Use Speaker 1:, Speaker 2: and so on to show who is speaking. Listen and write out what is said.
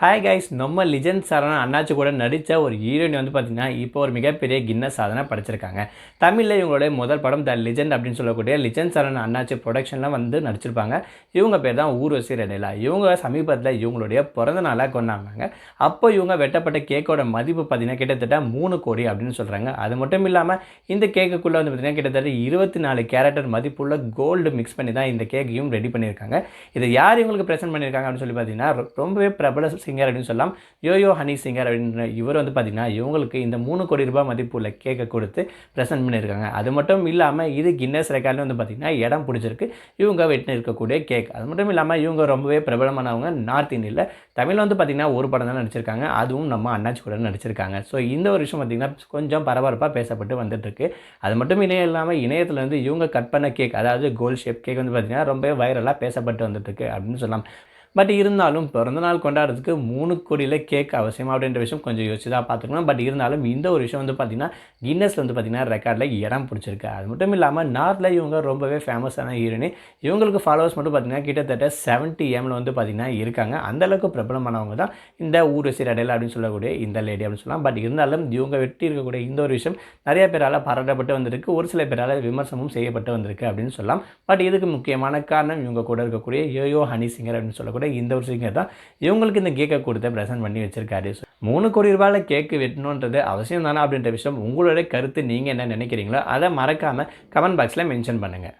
Speaker 1: Hi guys நம்ம legend சரணா அண்ணாச்சி கூட நடித்த ஒரு ஹீரோயின் வந்து பார்த்திங்கன்னா இப்போ ஒரு மிகப்பெரிய கின்ன சாதனை படைச்சிருக்காங்க. தமிழில் இவங்களுடைய முதல் படம் த லிஜெண்ட் அப்படின்னு சொல்லக்கூடிய லிஜெண்ட் சரண் அண்ணாச்சி ப்ரொடக்ஷனில் வந்து நடிச்சிருப்பாங்க. இவங்க பேர் தான் ஊர்வசி ரெடிலா. இவங்க சமீபத்தில் இவங்களுடைய பிறந்த நாளாக கொண்டாடினாங்க. அப்போ இவங்க வெட்டப்பட்ட கேக்கோட மதிப்பு பார்த்திங்கன்னா கிட்டத்தட்ட மூணு கோடி அப்படின்னு சொல்கிறாங்க அது மட்டும் இல்லாமல் இந்த கேக்குக்குள்ளே வந்து பார்த்திங்கன்னா கிட்டத்தட்ட இருபத்தி நாலு கேரக்டர் மதிப்புள்ள கோல்டு மிக்ஸ் பண்ணி தான் இந்த கேக்கையும் ரெடி பண்ணியிருக்காங்க. இதை யார் இவங்களுக்கு ப்ரெசென்ட் பண்ணியிருக்காங்க அப்படின்னு சொல்லி பார்த்தீங்கன்னா ரொம்பவே பிரபல சிங்கர் அப்படின்னு சொல்லலாம். யோயோ ஹனி சிங்கர் அப்படின்ற இவர் வந்து பார்த்திங்கன்னா இவங்களுக்கு இந்த மூணு கோடி ரூபாய் மதிப்புள்ள கேக்கை கொடுத்து ப்ரெசென்ட் பண்ணியிருக்காங்க. அது மட்டும் இல்லாமல் இது கின்னஸ் ரெக்கார்டில் வந்து பார்த்திங்கன்னா இடம் பிடிச்சிருக்கு. இவங்க வெட்டின இருக்கக்கூடிய கேக் அது மட்டும் இல்லாமல் இவங்க ரொம்பவே பிரபலமானவங்க நார்த் இந்தியில் தமிழில் வந்து பார்த்திங்கன்னா ஒரு படம் தான் நடிச்சிருக்காங்க. அதுவும் நம்ம அண்ணாச்சி கூட நடிச்சிருக்காங்க. ஸோ இந்த ஒரு விஷயம் பார்த்திங்கன்னா கொஞ்சம் பரபரப்பாக பேசப்பட்டு வந்துட்டுருக்கு. அது மட்டும் இணையம் இல்லாமல் இணையத்தில் வந்து இவங்க கட் பண்ண கேக் அதாவது கோல் ஷேப் கேக் வந்து பார்த்திங்கன்னா ரொம்பவே வைரலாக பேசப்பட்டு வந்துட்டுருக்கு அப்படின்னு சொல்லலாம். பட் இருந்தாலும் பிறந்தநாள் கொண்டாடுறதுக்கு மூணு கோடியில் கேக் அவசியம் அப்படின்ற விஷயம் கொஞ்சம் யோசிச்சு தான் பார்த்துக்கணும் பட் இருந்தாலும் இந்த ஒரு விஷயம் வந்து பார்த்திங்கன்னா கின்னஸில் வந்து பார்த்திங்கன்னா ரெக்கார்டில் இடம் பிடிச்சிருக்கு. அது மட்டும் இல்லாமல் நார்த்தில் இவங்க ரொம்பவே ஃபேமஸான ஹீரோனி இவங்களுக்கு ஃபாலோவர்ஸ் மட்டும் பார்த்திங்கன்னா கிட்டத்தட்ட செவன்ட்டி ஏமில் வந்து பார்த்திங்கன்னா இருக்காங்க. அந்தளவுக்கு பிரபலமானவங்க தான் இந்த ஊரசி ரடையில் அப்படின்னு சொல்லக்கூடிய இந்த லேடி அப்படின்னு சொல்லலாம். பட் இருந்தாலும் இவங்க வெட்டி இருக்கக்கூடிய இந்த ஒரு விஷயம் நிறைய பேரால் பாராட்டப்பட்டு வந்திருக்கு. ஒரு சில பேரால் விமர்சனமும் செய்யப்பட்டு வந்திருக்கு அப்படின்னு சொல்லலாம். பட் இதுக்கு முக்கியமான காரணம் இவங்க கூட இருக்கக்கூடிய யோயோ ஹனி சிங்கர் அப்படின்னு சொல்லக்கூடிய இந்த ஒரு சிங்கர் தான் இவங்களுக்கு இந்த கேக்கை கொடுத்து ப்ரெசென்ட் பண்ணி வச்சிருக்காரு. மூணு கோடி ரூபாயில் கேக்கு வெட்டணுன்றது அவசியம் தானே அப்படின்ற விஷயம். உங்களுடைய கருத்து நீங்கள் என்ன நினைக்கிறீங்களோ அதை மறக்காமல் கமெண்ட் பாக்ஸில் மென்ஷன் பண்ணுங்கள்